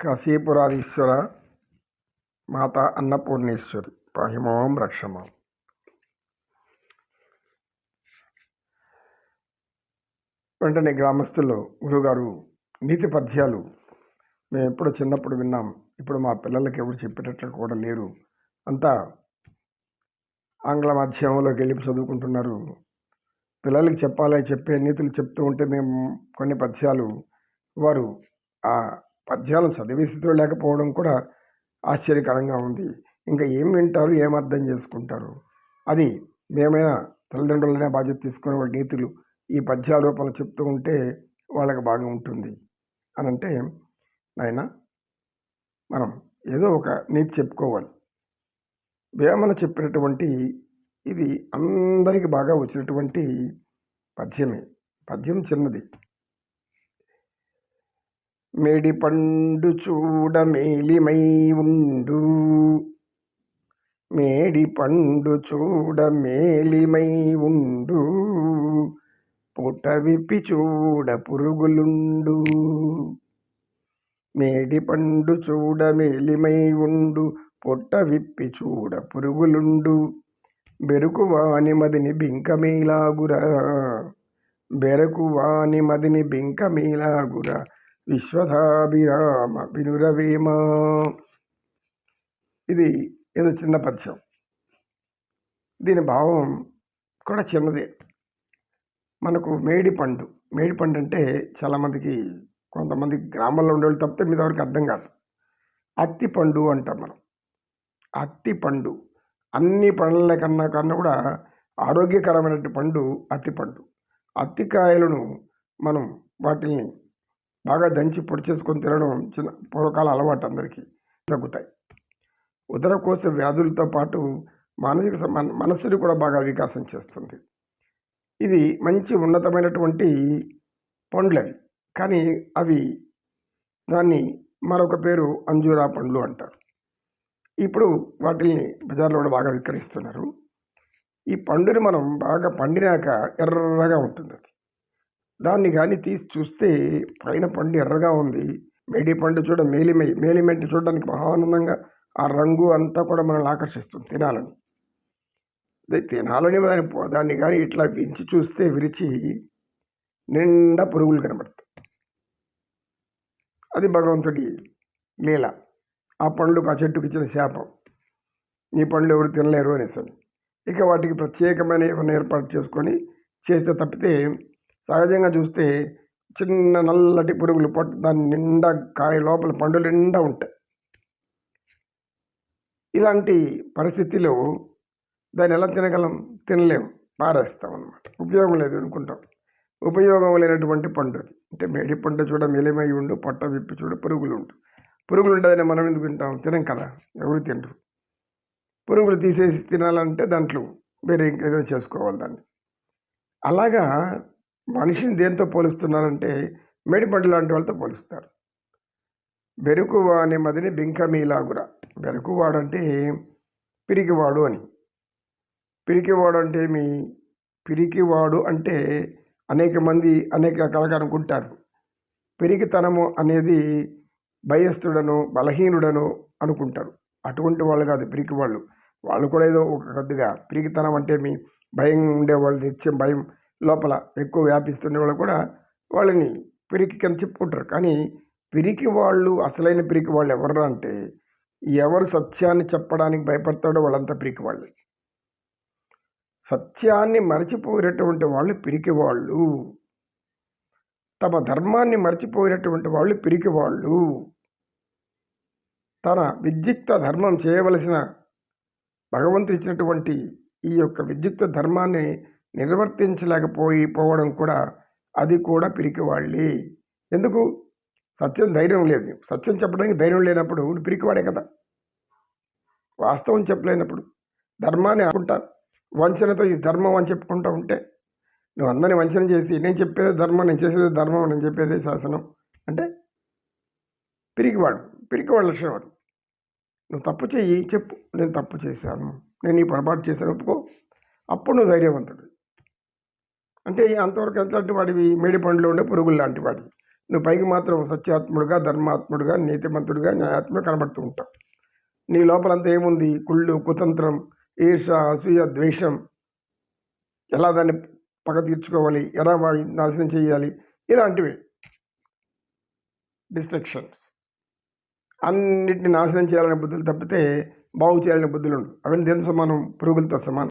కాశీపురాధీశ్వర మాత అన్నపూర్ణేశ్వరి. పాహిమాం రక్షమాం. వెంటనే గ్రామస్తుల్లో గురుగారు నీతి పద్యాలు మేము ఎప్పుడు చిన్నప్పుడు విన్నాం. ఇప్పుడు మా పిల్లలకి ఎవరు చెప్పేటట్లు కూడా లేరు. అంతా ఆంగ్ల మాధ్యమంలోకి వెళ్ళి చదువుకుంటున్నారు. పిల్లలకి చెప్పాలని చెప్పే నీతులు చెప్తూ ఉంటే మేము కొన్ని పద్యాలు వారు ఆ పద్యాలను చదివే స్థితిలో లేకపోవడం కూడా ఆశ్చర్యకరంగా ఉంది. ఇంకా ఏం వింటారు? ఏం అర్థం చేసుకుంటారు? అది మేమైనా తల్లిదండ్రులనే బాధ్యత తీసుకునే వాళ్ళ నీతులు ఈ పద్యాల రూపంలో చెప్తూ ఉంటే వాళ్ళకి బాగా ఉంటుంది. అని అంటే నాయన మనం ఏదో ఒక నీతి చెప్పుకోవాలి. వేమన చెప్పినటువంటి ఇది అందరికి బాగా వచ్చినటువంటి పద్యమే. పద్యం చిన్నది. మేడి పండు చూడ మేలిమై ఉండు మేడి పండు చూడ మేలిమై ఉండు పుట విప్పి చూడ పురుగులుండు. మేడి పండు చూడ మేలిమై ఉండు పొట్ట విప్పి చూడ పురుగులుండు. బెరుకు వాని మదిని బింకమీలాగురా. బెరకు వాని మదిని బింకమీలాగురా. విశ్వధాభిరామ వినురవేమ ఇది ఏదో చిన్న పద్యం. దీని భావం కూడా చిన్నదే. మనకు మేడి పండు మేడి పండు అంటే చాలామందికి కొంతమంది గ్రామాల్లో ఉండేవాళ్ళు తప్పితే మీద వరకు అర్థం కాదు. అత్తి పండు అంటాం మనం. అత్తి పండు. అన్ని పండ్ల కన్నా కన్నా కూడా ఆరోగ్యకరమైనటువంటి పండు అత్తి పండు. అత్తికాయలను మనం వాటిని బాగా దంచి పొడి చేసుకొని తినడం చిన్న పూర్వకాల అలవాటు అందరికీ. తగ్గుతాయి. ఉదరకోశ వ్యాధులతో పాటు మానసిక మనస్సుని కూడా బాగా వికాసం చేస్తుంది. ఇది మంచి ఉన్నతమైనటువంటి పండ్లవి. కానీ అవి దాన్ని మరొక పేరు అంజూరా పండ్లు అంటారు. ఇప్పుడు వాటిని బజార్లో కూడా బాగా విక్రయిస్తున్నారు. ఈ పండుని మనం బాగా పండినాక ఎర్రగా ఉంటుంది అది. దాన్ని కానీ తీసి చూస్తే పైన పండు ఎర్రగా ఉంది. మేడి పండు చూడ మేలిమై మేలిమెంటి చూడడానికి మహానందంగా ఆ రంగు అంతా కూడా మనల్ని ఆకర్షిస్తుంది తినాలని. తినాలని దాన్ని దాన్ని కానీ ఇట్లా విరిచి చూస్తే విరిచి నిండా పురుగులు కనబడతాయి. అది భగవంతుడి లీల. ఆ పండ్లకు ఆ చెట్టుకి ఇచ్చిన శాపం. ఈ పండ్లు ఎవరు తినలేరు అనేసి ఇక వాటికి ప్రత్యేకమైన ఏమైనా ఏర్పాటు చేసుకొని చేస్తే తప్పితే సహజంగా చూస్తే చిన్న నల్లటి పురుగులు పొట్ట దాని నిండా కాయ లోపల పండు నిండా ఉంటాయి. ఇలాంటి పరిస్థితిలో దాన్ని ఎలా తినగలం? తినలేం. పారేస్తాం అన్నమాట. ఉపయోగం లేదు అనుకుంటాం. ఉపయోగం లేనటువంటి పండు అది. అంటే మేడి పండు చూడ మెలిమై ఉండు పొట్ట విప్పి చూడ పురుగులు ఉండు. పురుగులు ఉంటుందని మనం ఎందుకు తింటాం? తినం కదా. ఎవరు తినరు. పురుగులు తీసేసి తినాలంటే దాంట్లో వేరే ఏదో చేసుకోవాలి దాన్ని. అలాగా మనిషిని దేంతో పోలుస్తున్నారంటే మేడిపండు లాంటి వాళ్ళతో పోలుస్తారు. బెరుకువా అనే మదిని బింకమీలాగురా. బెరుకువాడంటే పిరికివాడు అని. పిరికివాడు అంటే మీ పిరికివాడు అంటే అనేక మంది అనేక రకాలుగా అనుకుంటారు. పిరికితనము అనేది భయస్థుడను బలహీనుడను అనుకుంటారు. అటువంటి వాళ్ళు కాదు పిరికి వాళ్ళు వాళ్ళు కూడా ఏదో ఒక కొద్దిగా పిరికితనం అంటే మీ భయం ఉండేవాళ్ళు నిత్యం భయం లోపల ఎక్కువ వ్యాపిస్తుండే వాళ్ళు కూడా వాళ్ళని పిరికి కింద చెప్పుకుంటారు. కానీ పిరికి వాళ్ళు అసలైన పిరికి వాళ్ళు ఎవరు అంటే ఎవరు సత్యాన్ని చెప్పడానికి భయపడతాడో వాళ్ళంతా పిరికి వాళ్ళు. సత్యాన్ని మరచిపోయినటువంటి వాళ్ళు పిరికి వాళ్ళు. తమ ధర్మాన్ని మరచిపోయినటువంటి వాళ్ళు పిరికి వాళ్ళు. తన విద్యుక్త ధర్మం చేయవలసిన భగవంతుడు ఇచ్చినటువంటి ఈ యొక్క విద్యుక్త ధర్మాన్ని నిర్వర్తించలేకపోయి పోవడం కూడా అది కూడా పిరికివాళ్ళే. ఎందుకు? సత్యం ధైర్యం లేదు. సత్యం చెప్పడానికి ధైర్యం లేనప్పుడు నువ్వు పిరికివాడే కదా. వాస్తవం చెప్పలేనప్పుడు. ధర్మాన్ని అనుకుంటా. వంచనతో ఈ ధర్మం అని చెప్పుకుంటూ ఉంటే నువ్వు అందరిని వంచన చేసి నేను చెప్పేది ధర్మం నేను చేసేది ధర్మం నేను చెప్పేది శాసనం అంటే పిరికివాడు. పిరికివాడు లక్షణం అది. నువ్వు తప్పు చెయ్యి చెప్పు. నేను తప్పు చేశాను. నేను ఈ పొరపాటు చేశాను ఒప్పుకో. అప్పుడు నువ్వు ధైర్యవంతుడు. అంటే అంతవరకు ఎంతలాంటి వాడివి? మేడి పండ్లో ఉండే పురుగులు లాంటి వాడివి. నువ్వు పైకి మాత్రం సత్యాత్ముడుగా ధర్మాత్ముడుగా నీతిమంతుడిగా న్యాయాత్ముడు కనబడుతూ ఉంటావు. నీ లోపలంతా ఏముంది? కుళ్ళు కుతంత్రం ఈర్ష అసూయ ద్వేషం. ఎలా దాన్ని పగ తీర్చుకోవాలి? ఎలా వాడి నాశనం చేయాలి? ఇలాంటివి. డిస్ట్రక్షన్స్. అన్నిటిని నాశనం చేయాలనే బుద్ధులు తప్పితే బాగు చేయాలనే బుద్ధులు ఉండవు అవన్నీ దేని సమానం? పురుగులతో సమానం.